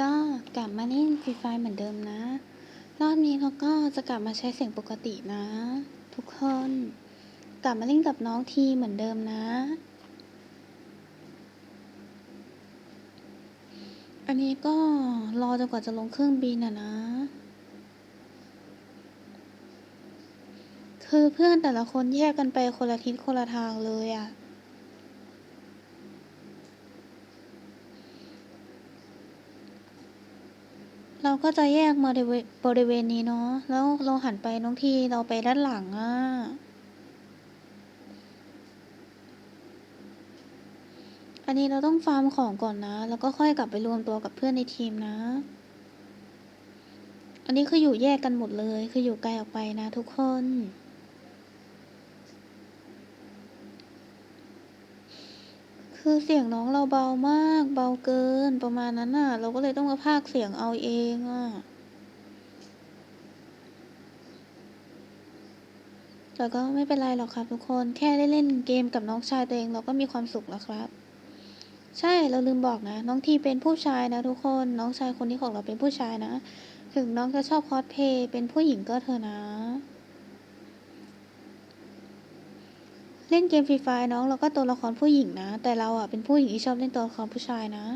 ก็กลับมาเล่นฟรีไฟเหมือนเดิมนะ รอบนี้เราก็จะกลับมาใช้เสียงปกตินะ ทุกคน กลับมาเล่นกับน้องทีเหมือนเดิมนะ อันนี้ก็รอจนกว่าจะลงเครื่องบินอะนะ คือเพื่อนแต่ละคนแยกกันไปคนละทิศคนละทางเลยอะ เราก็จะแยกมาบริเวณนี้เนาะ แล้วเราหันไปน้องทีเราไปด้านหลังอะ อันนี้เราต้องฟาร์มของก่อนนะ แล้วก็ค่อยกลับไปรวมตัวกับเพื่อนในทีมนะ อันนี้คืออยู่แยกกันหมดเลย คืออยู่ไกลออกไปนะทุกคน คือเสียงน้องเราเบามาก เบาเกินประมาณนั้นน่ะ เราก็เลยต้องมาพากเสียงเอาเองอะแต่ก็ไม่เป็นไรหรอกครับทุกคนแค่ได้เล่นเกมกับน้องชายตัวเองเราก็มีความสุขแล้วครับ ใช่เราลืมบอกนะ น้องทีเป็นผู้ชายนะทุกคนน้องชายคนนี้ของเราเป็นผู้ชายนะ ถึงน้องจะชอบคอสเพย์เป็นผู้หญิงก็เถอะนะ เล่นเกมฟรีไฟน้องเราก็ตัวละครผู้หญิงนะ แต่เราอะเป็นผู้หญิงที่ชอบเล่นตัวละครผู้ชายนะ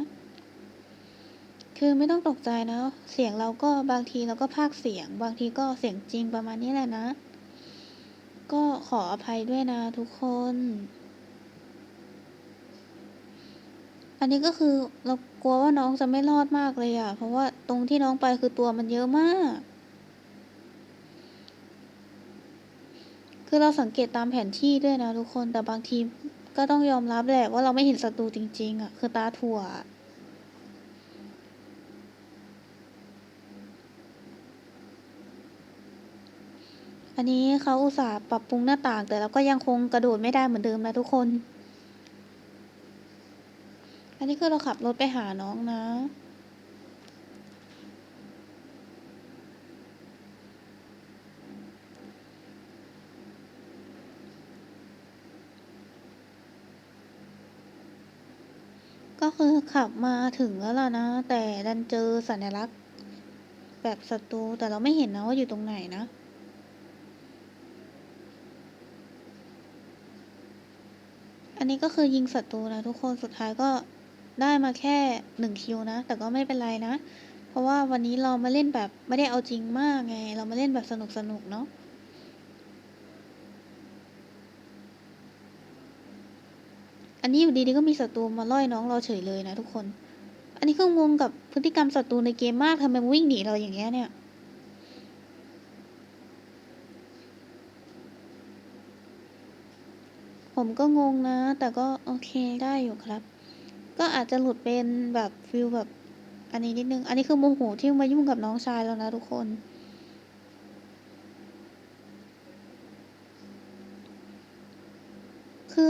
คือไม่ต้องตกใจนะ เสียงเราก็บางทีเราก็พากเสียง บางทีก็เสียงจริงประมาณนี้แหละนะ ก็ขออภัยด้วยนะทุกคน อันนี้ก็คือเรากลัวว่าน้องจะไม่รอดมากเลยอะ เพราะว่าตรงที่น้องไปคือตัวมันเยอะมาก คือเราสังเกตตามแผนที่ด้วยนะทุกคน แต่บางทีก็ต้องยอมรับแหละว่าเราไม่เห็นศัตรูจริงๆอะคือตาถั่ว อันนี้เขาอุตส่าห์ปรับปรุงหน้าต่างแต่เราก็ยังคงกระโดดไม่ได้เหมือนเดิมนะทุกคน อันนี้คือเราขับรถไปหาน้องนะ ก็คือขับมาถึงแล้วล่ะนะ แต่ดันเจอสัญลักษณ์ แบบศัตรูแต่เราไม่เห็นนะว่าอยู่ตรงไหนนะ อันนี้ก็คือยิงศัตรูนะทุกคนสุดท้ายก็ได้มาแค่หนึ่งคิวนะ แต่ก็ไม่เป็นไรนะ เพราะว่าวันนี้เรามาเล่นแบบไม่ได้เอาจริงมากไง เรามาเล่นแบบสนุกสนุกเนาะ นนี้อยู่ดีๆก็มีศัตรูมาล่อยน้องเราเฉยเลยนะทุกคน อันนี้ก็งงกับพฤติกรรมศัตรูในเกมมากทำไมวิ่งหนีเราอย่างเงี้ยเนี่ยผมก็งงนะ แต่ก็โอเคได้อยู่ครับ ก็อาจจะหลุดเป็นแบบฟิลแบบอันนี้นิดนึง อันนี้คือโมโหที่มายุ่งกับน้องชายแล้วนะทุกคน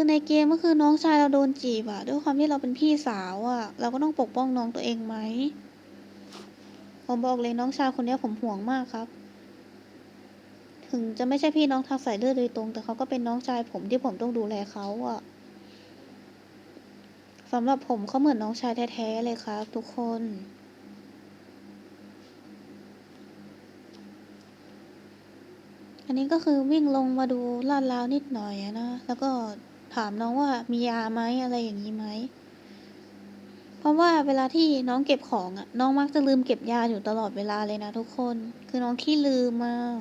คือในเกมก็คือน้องชายเราโดนจีบอะด้วยความที่เราเป็นพี่สาวอะเราก็ต้องปกป้องน้องตัวเองไหมผมบอกเลยน้องชายคนนี้ผมห่วงมากครับ ถึงจะไม่ใช่พี่น้องทางสายเลือดโดยตรง แต่เขาก็เป็นน้องชายผมที่ผมต้องดูแลเขาอะสำหรับผมเขาเหมือนน้องชายแท้ๆเลยครับ ทุกคนอันนี้ก็คือวิ่งลงมาดูลาดราวนิดหน่อยนะ แล้วก็ ถามน้องว่ามียาไหมอะไรอย่างนี้ไหม เพราะว่าเวลาที่น้องเก็บของอะน้องมักจะลืมเก็บยาอยู่ตลอดเวลาเลยนะทุกคน คือน้องขี้ลืมมาก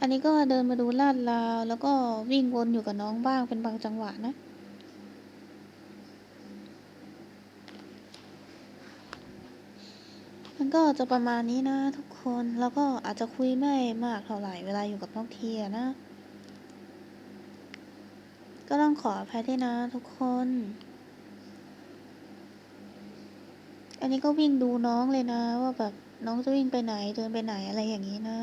อันนี้ก็เดินมาดูลาดราว แล้วก็วิ่งวนอยู่กับน้องบ้างเป็นบางจังหวะนะ มันก็จะประมาณนี้นะทุกคน แล้วก็อาจจะคุยไม่มากเท่าไหร่เวลาอยู่กับน้องเทียนะ ก็ต้องขออภัยด้วยนะทุกคน อันนี้ก็วิ่งดูน้องเลยนะ ว่าแบบน้องจะวิ่งไปไหนเดินไปไหนอะไรอย่างนี้นะ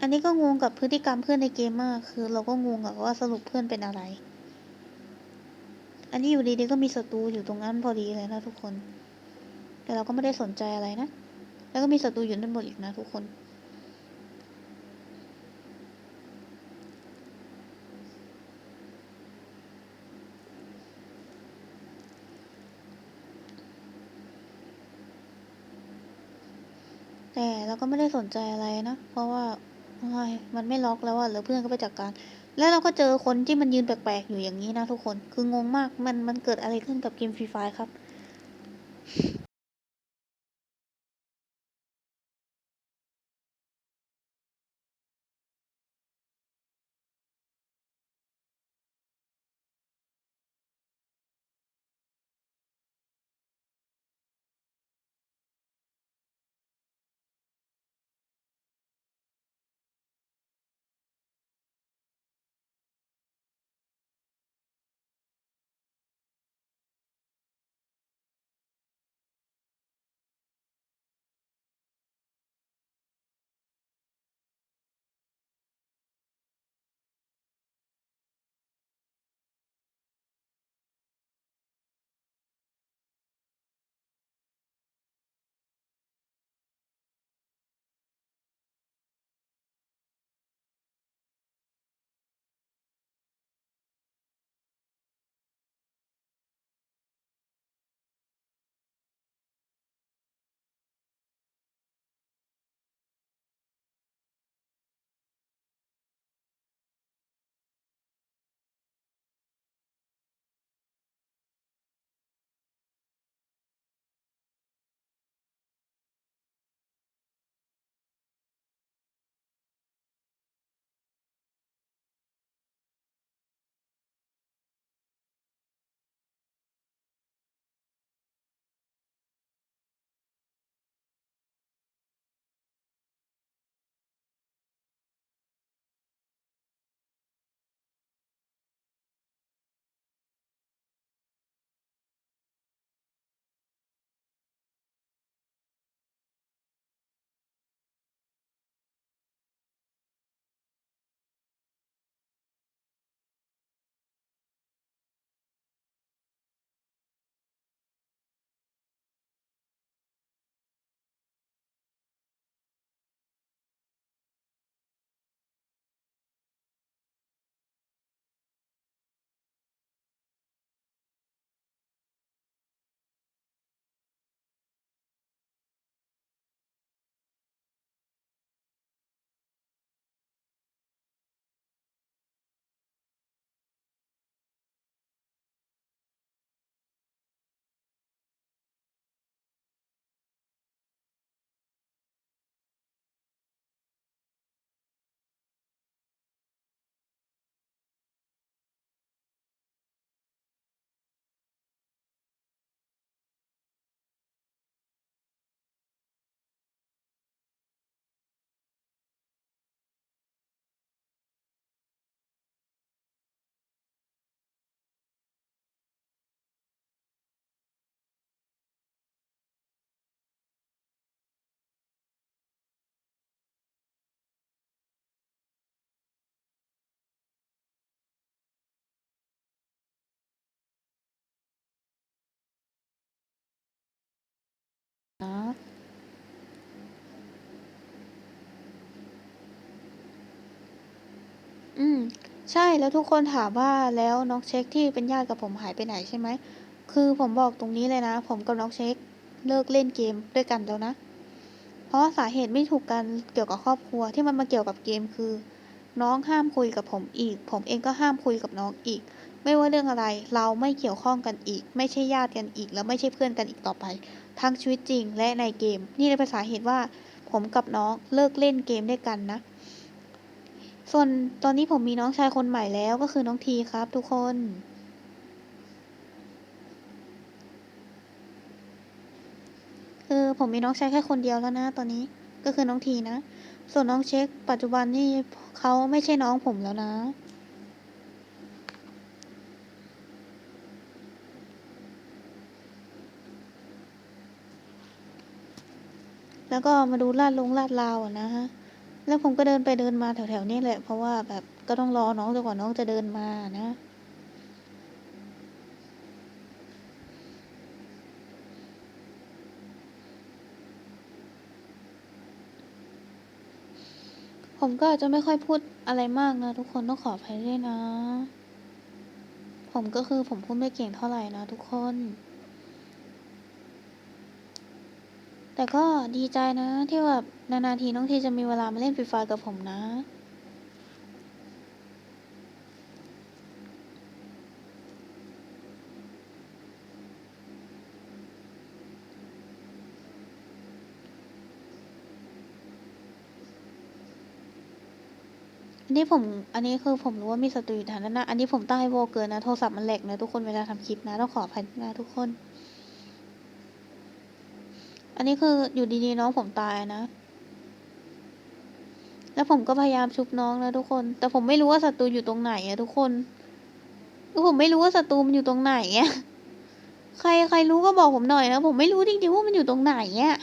อันนี้ก็งงกับพฤติกรรมเพื่อนในเกมมาก คือเราก็งงอะว่าสรุปเพื่อนเป็นอะไร อันนี้อยู่ดีๆก็มีศัตรูอยู่ตรงนั้นพอดีเลยนะทุกคน แต่เราก็ไม่ได้สนใจอะไรนะ แล้วก็มีศัตรูอยู่ด้านบนอีกนะทุกคน แต่เราก็ไม่ได้สนใจอะไรนะ เพราะว่าโอ้ยมันไม่ล็อกแล้วอะแล้วเพื่อนก็ไปจัดการ แล้วเราก็เจอคนที่มันยืนแปลกๆอยู่อย่างนี้นะทุกคน คืองงมาก มันมันเกิดอะไรขึ้นกับเกมฟรีไฟครับ นะอืม ใช่ แล้วทุกคนถามว่า แล้วน้องเช็คที่เป็นญาติกับผมหายไปไหนใช่ไหม คือผมบอกตรงนี้เลยนะ ผมกับน้องเช็คเลิกเล่นเกมด้วยกันแล้วนะ เพราะสาเหตุไม่ถูกกันเกี่ยวกับครอบครัว ที่มันมาเกี่ยวกับเกม คือ น้องห้ามคุยกับผมอีก ผมเองก็ห้ามคุยกับน้องอีก ไม่ว่าเรื่องอะไร เราไม่เกี่ยวข้องกันอีก ไม่ใช่ญาติกันอีก แล้วไม่ใช่เพื่อนกันอีกต่อไป ทั้งชีวิตจริงและในเกม นี่เลยเป็นสาเหตุว่า ผมกับน้องเลิกเล่นเกมด้วยกันนะ ส่วนตอนนี้ผมมีน้องชายคนใหม่แล้วก็คือน้องทีครับ ทุกคนคือผมมีน้องชายแค่คนเดียวแล้วนะ ตอนนี้ก็คือน้องทีนะ ส่วนน้องเช็คปัจจุบันนี่เขาไม่ใช่น้องผมแล้วนะ แล้วก็มาดูลาดลงลาดราวนะฮะ แล้วผมก็เดินไปเดินมาแถวๆนี้แหละ เพราะว่าแบบก็ต้องรอน้องจนกว่าน้องจะเดินมานะผมก็จะไม่ค่อยพูดอะไรมากนะ ทุกคนต้องขออภัยด้วยนะ ผมก็คือผมพูดไม่เก่งเท่าไหร่นะทุกคน แต่ก็ดีใจนะ ที่แบบนานๆทีน้องทีจะมีเวลามาเล่นฟรีไฟกับผมนะ อันนี้ผม อันนี้คือผมรู้ว่ามีศัตรูอยู่ทางด้นน้าอันนี้ผมตั้งให้โวเกินนะ โทรศัพท์มันแหลกนะทุกคนเวลาทำคลิปนะ ต้องขออภัยนะทุกคน อันนี้คืออยู่ดีๆน้องผมตายนะ แล้วผมก็พยายามชุบน้องนะทุกคน แต่ผมไม่รู้ว่าศัตรูอยู่ตรงไหนอะทุกคนคือผมไม่รู้ว่าศัตรูมันอยู่ตรงไหนอะใครใครรู้ก็บอกผมหน่อยนะผมไม่รู้จริงๆว่ามันอยู่ตรงไหนอะ